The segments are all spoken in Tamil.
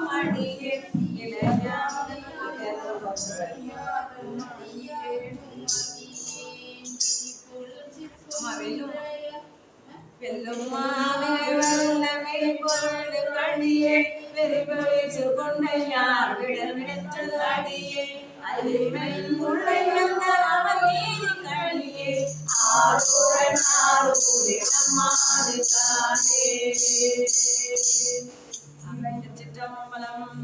மணியே வெல்லும் வெல்லும் மாவே பொருள் கணியே வெறிபொழிச்சு கொண்ட அடியே. வந்த அவன் நீதி கழியே நம்மாது தானே. சிற்றம்பலம்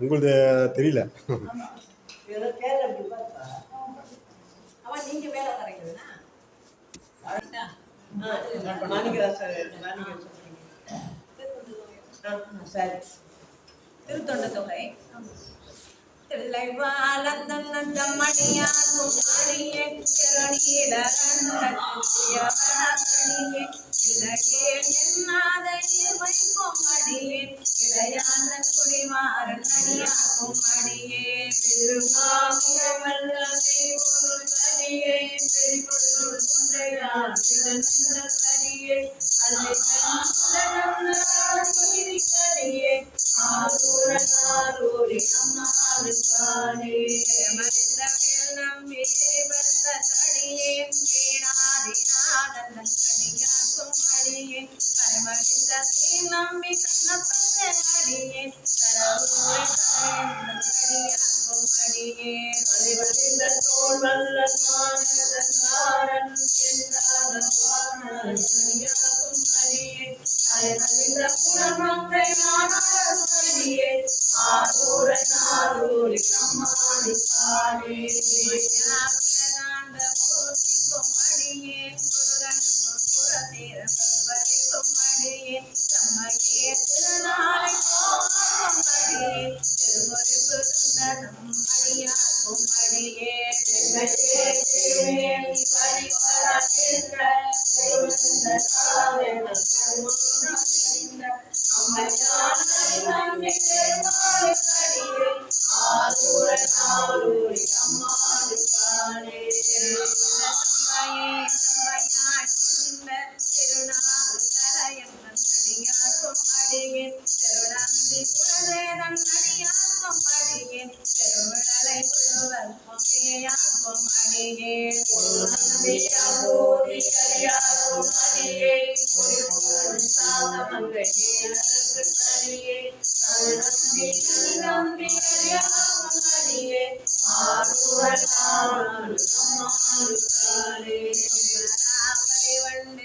உங்களுது தெரியல. ஏதோ அவன் நீங்க வேலை கரைக்கிறதுனா சரி. திருத்தொண்ட தொகை தில்லை வாழந்தன் அடியே இளையான பகவதிக்கும் தம்மையே திருநாளை போகும் திருமுறிப்பு சுந்தரம் அடியாக்கும் அடியே தென்மையே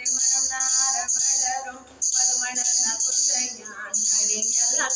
மனம் நார மலரும் பருமணன குந்தையான் நடிகெல்லாம்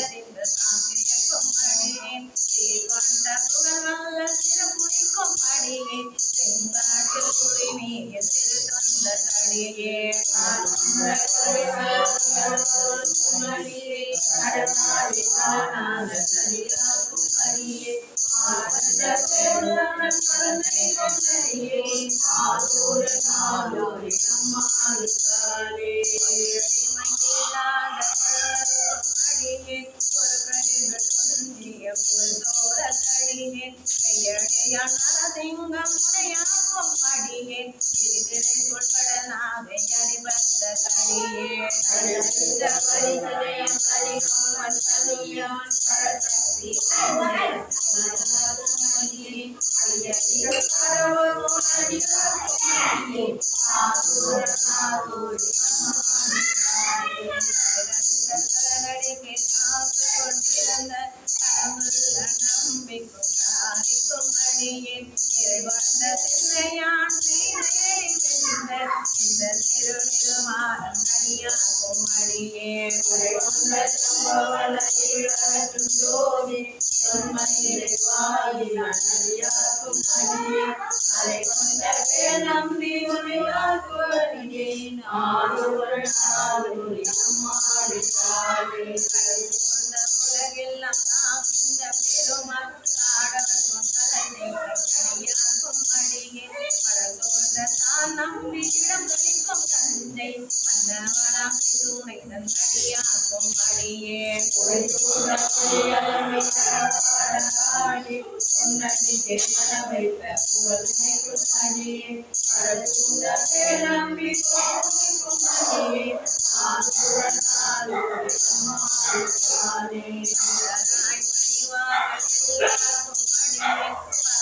நம்மந்த நடியாக்கும் அடியேன் ஏய கொங்கை காமன் நடியாக்கும் அடியேன் நம்பியான் திருமூர சிறு தொந்த கடியே அடமாடி காணாத சரியாக்கும் அடியே ஆனந்த பெருளன் மறந்தை கொண்டடியே ஆரூரன் ஆரூரி அம்மாடு காலே மயிலாத அடியே பொறுப்பறிவு தொந்திய புல்தோர கடினேன் கையடையான் நரசிங்கம் முனையாக்கும் அடியேன் திருதிரை சொற்படனாக அடிபட்ட கடியே அழிந்த பரிசதயம் கடிகாமன் கலியான் பரசக்தி ஐயத்தின் கடவுள் கடலடிக்கு காத்து கொண்டிருந்த கடவுள் நம்பிக்கும் சாரிக்கும் அடியே. இந்த திருநிருமாறன் அடியாக்கும் அடியே கொண்ட சம்பவனையிலும் ஜோதி தொன்மையிலே வாயில் அனடியாக்கும் அடியே அதை கொண்ட நம்பி உரையாக்குவடியே நாடுகள் நாடுகள் அம்மாடி தாயே கடவுள் உலகெல்லாம் காக்கின்ற பெருமாள் காடவர்க்கும் கலைஞர்க்கும் அடியே மழசோர்ந்த தான் நம்பி இடம் கழிக்கும் தந்தை மன்னவனாம் துணை தன்னடியாக்கும் அடியே தாய் பணிவாக எல்லாருக்கும்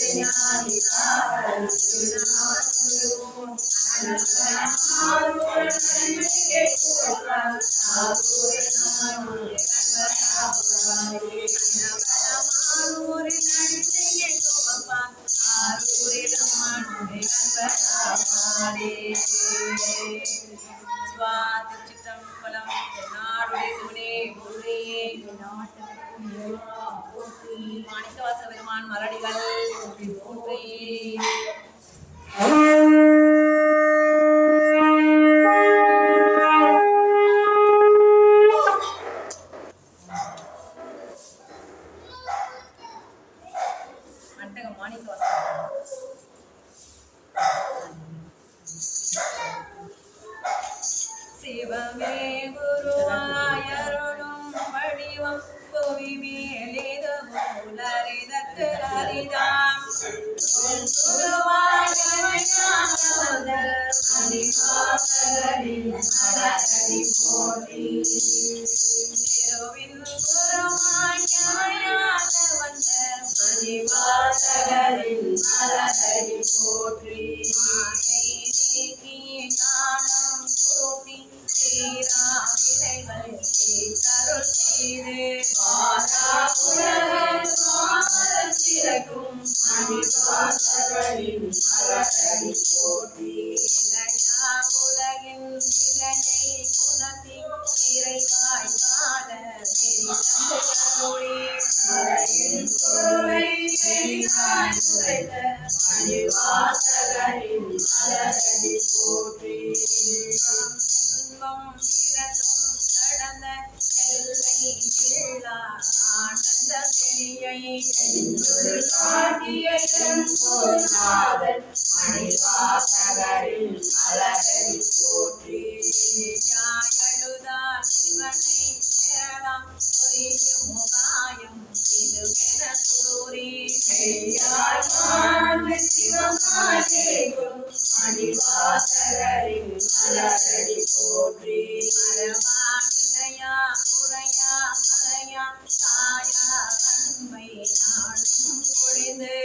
மாணிக்கவாச பெருமான் மலடிகள் போற்றி அண்டக மாணிக்கவாச சிவமே குருவாயருளும் வடிவம் புவி மூலரிதற்கு அரிதாம் திருவின் குருவாய் ஞாயாத வந்த மணிவாசகரின் மலரடி போற்றி மாயை நீக்கி ஞானம் கூட்டி தீரா வினைகள் தீர்த்தருள் செய்து மாறல் சிறக்கும் மணிவாசகரின் போற்றி இளையா உலகின் வினையை புலத்தி இறைவாய் பாட நெறி மறையின் பொருளை உரைத்த போற்றி கடந்த ஆனந்த மணிவாசகரின் மலரடி போற்றி மரவாணி சிவனை சேரலாம் குறையா நாடும் பொழிந்து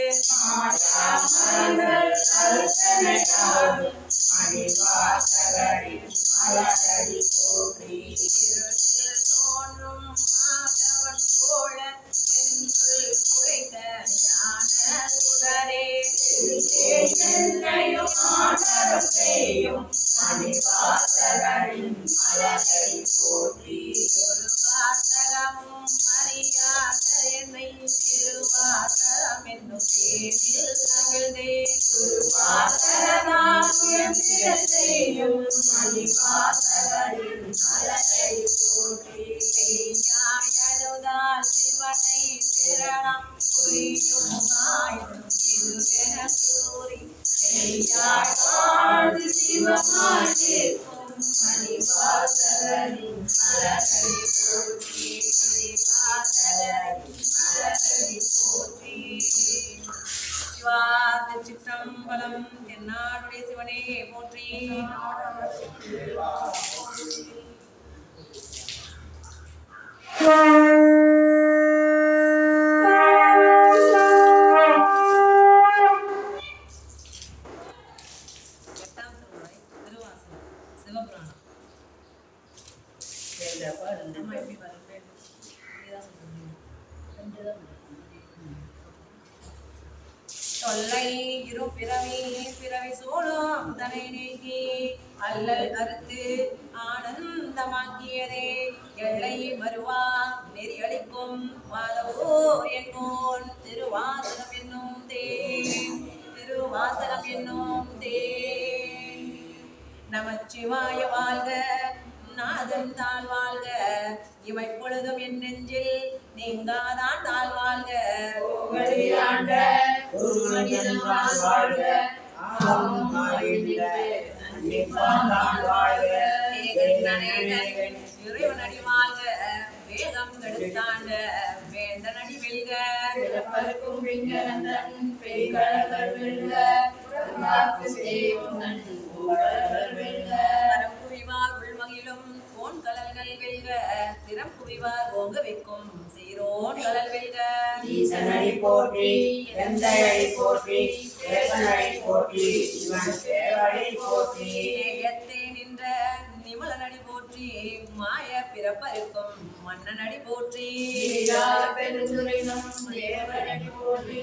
சிவமாயிருக்கும் மணிவாசகரின் மலரை போற்றி சிற்றம்பலம் தென்னாடுடைய சிவனே போற்றி எட்டாம் தொல்லை இரு பிறவி பிறவி சூழும் தலை நீக்கி அல்லல் அறுத்து ஆனந்தமாக்கியதே எல்லை மறுவா நெறியளிக்கும் வாதவோ என்னோன். திருவாசகம் என்னும் தேன் திருவாசகம் என்னும் தேன். நமச்சிவாய வாழ்க நாதன் தாழ் வாழ்க. இவை பொழுதும் என் நெஞ்சில் நீங்காதான் தாழ் வாழ்க. புகழியாண்ட குருமனிதன்தான் வாழ்க ஆகும் மாறிட அன்னிப்பான் வாழ்க ஏகன் இறைவனடி வாழ்க வேகம் கெடுத்தாண்ட வேந்தனடி வெல்க பிறப்பருக்கும் வெல்க வெல்க கோன் கலல்கள் வெல்க குவிவார் ஓங்க வைக்கும் வெல்க. ஈசனடி போற்றி எந்தையடி போற்றி தேசனடி போற்றி இவன் சேவடி போற்றி. நேயத்தே நின்ற நிமலனடி போற்றி மாய பிறப்பருக்கும் மன்னனடி போற்றி. இல்லாத பெருந்துரையிலும் தேவனடி போற்றி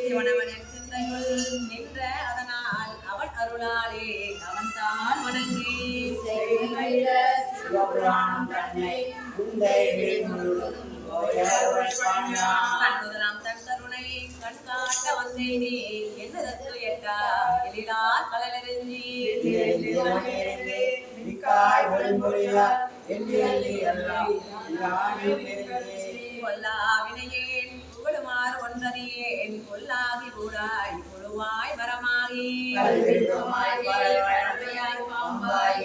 சிவனவனின் சிந்தையுள் நின்ற அதனால் அவன் அருளாலே அவன் தான் வணங்கி சிவபுராணம் தன்னை உந்தை விழுமுழுதும் கண்முதலாம் தன் கருணை கண் காட்ட வந்தேனே என்னதற்கு எட்டா எழிலார் கலலெறிஞ்சி எல்லி எல்லாம் கொல்லா வினையேன் புகழுமாறு ஒன்றறியேன் கொல்லாகி கூடாய் கொழுவாய் மரமாகி பாம்பாய்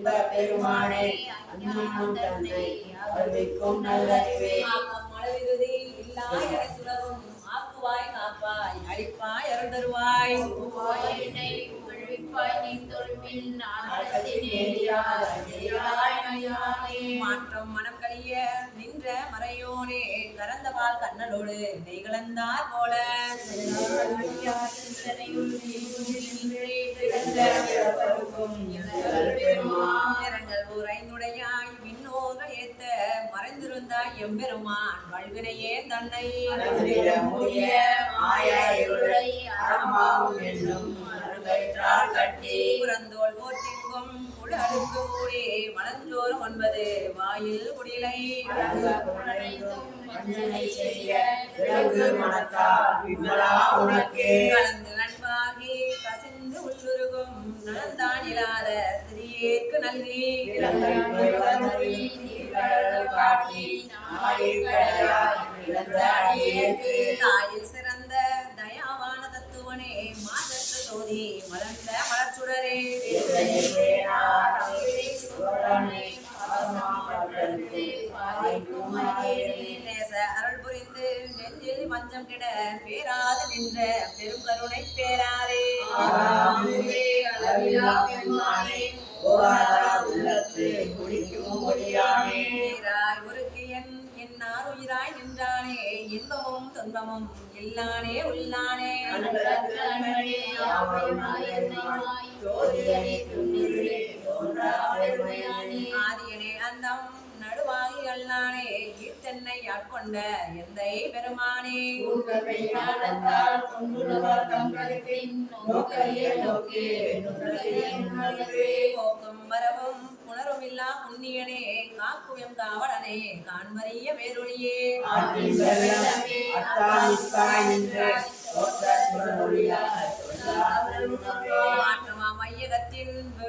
இன்ப பெருமானே அஞ்ஞானம் தன்னை அறிவிக்கும் நல்லறிவே இல்லாய் அழிப்பாய் அருள் என்னை நீ தொழுமில் மாற்றம் மனம் கழிய நின்ற கறந்த கண்ணலோடு நெய்களந்தார் போல. உரைந்துடையாய் விண்ணோர்கள் ஏத்த மறைந்திருந்தாய் எம்பெருமான். வல்வினையே தன்னை அறந்திட முடிய என்னும் கட்டி புறந்தோல் போர்த்திங்கும். குடலுக்கு கூடி ஒன்பது வாயில் குடிலை. உனக்கே கலந்து நண்பாகி கசிந்து உள்ளுருகும் நலந்தான் இல்லாத சிறியேற்கு நல்கி தாயில் சிறந்த தயாவான தத்துவனே மாதத்து சோதி மலர்ந்த மலர்ச்சுடரே. அருள் புரிந்து நெஞ்சில் மஞ்சம் கிட பேராது. நின்ற பெரும் கருணை பேராரே உயிராய் நின்றானே இன்பமும் துன்பமும் இல்லானே உள்ளானே. ஆதியனே அந்தம். நடுவாகி அல்லானே ஈர்த்தன்னை ஆட்கொண்ட எந்தை பெருமானே. போக்கும் வரவும் உணரும் இல்லா புண்ணியனே காக்குயம் காவலனே காண்பறிய வேரொழியே மாற்றமா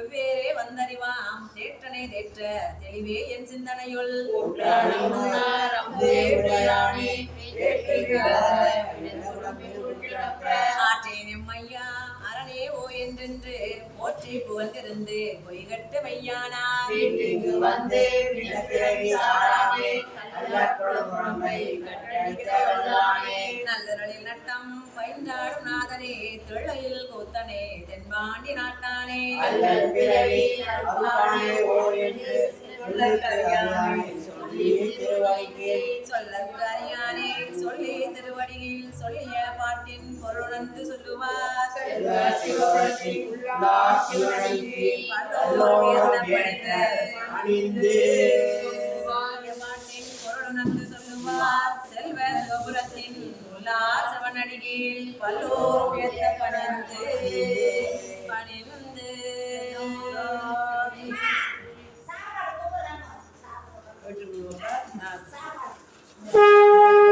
வெவ்வேறே வந்தறிவாம். தேற்றனை தேற்ற தெளிவே என் சிந்தனையுள். ஆற்றேன் எம்மையா அரணே ஓ என்றென்று போற்றி புகழ்ந்திருந்து பொய்கட்டு மையானார் வந்து கட்டளிக்க வல்லானே நல்லரளில் நட்டம் பைந்தாடும் நாதனே தொள்ளையில் கூத்தனே தென்பாண்டி நாட்டானே. அல்லல் சொல்லி திருவடியில் சொல்லிய பாட்டின் பொருளந்து சொல்லுவார் பாட்டின் பொருளுணர்ந்து சொல்லுவார் செல்வ சிவபுரத்தின் உல்லாசவனடியில் பல்லோரும் ஏத்த பணிந்து பணிந்து. இறைவா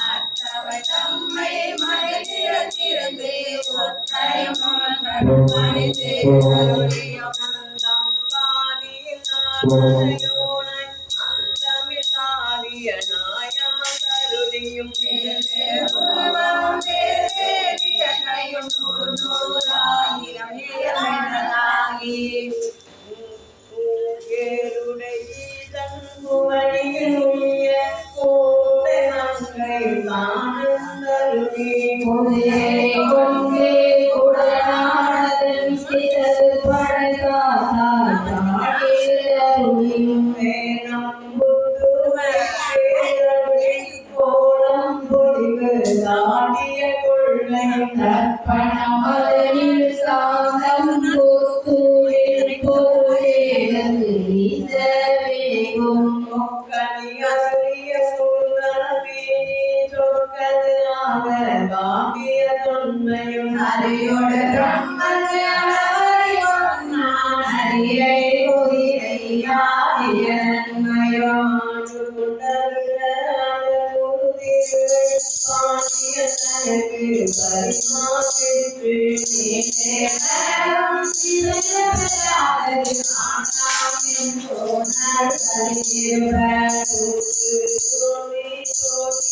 கொங்கே கொண்டே குடநாடல் குதிரை சேவகனாகிய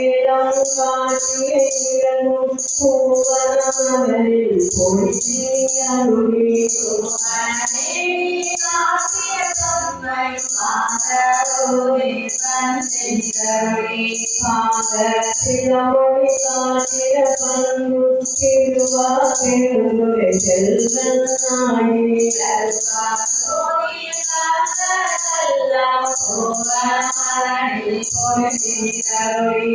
വെള്ളം കാട്ടിയും പൂവനാമലിൽ പാദത്തിലമൊഴി കാട്ടിയ പണ്ണുക്കിടുവാ ചെല്ലനായി பொய்யருளி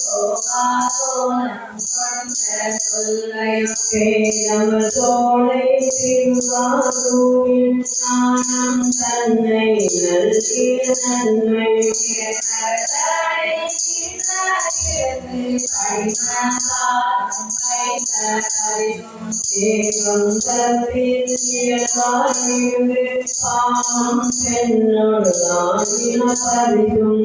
செல்வன் நாடி ஆனது தன்னில் கண்ணமுனை காட்டிட்டு வேசுல் கொண்டு ஆகில் பாடலாகிய பரிதும் பாண்டு தன்னில் இருளும் பேரம் தோளை திருவாரூரில் ஆனம் தன்னை நல்கிய நன்மை ஏகம் தப்பில் இயல்பாயிரு பாவம் பெண்ணோடு ஆகின பரிதும்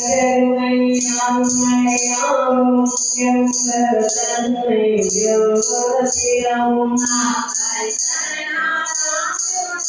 பெருமை அன்னையாவும் எங்கள் தன்மை எவ்வளவும் ஓரமாதல் பொருள் அறியன் ஏற என்னை நீ கொண்டருளி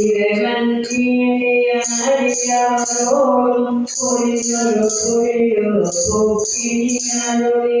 இறைவன் அறியாரோடும் பொறியொரு பொறியொரு போக்கியாருடைய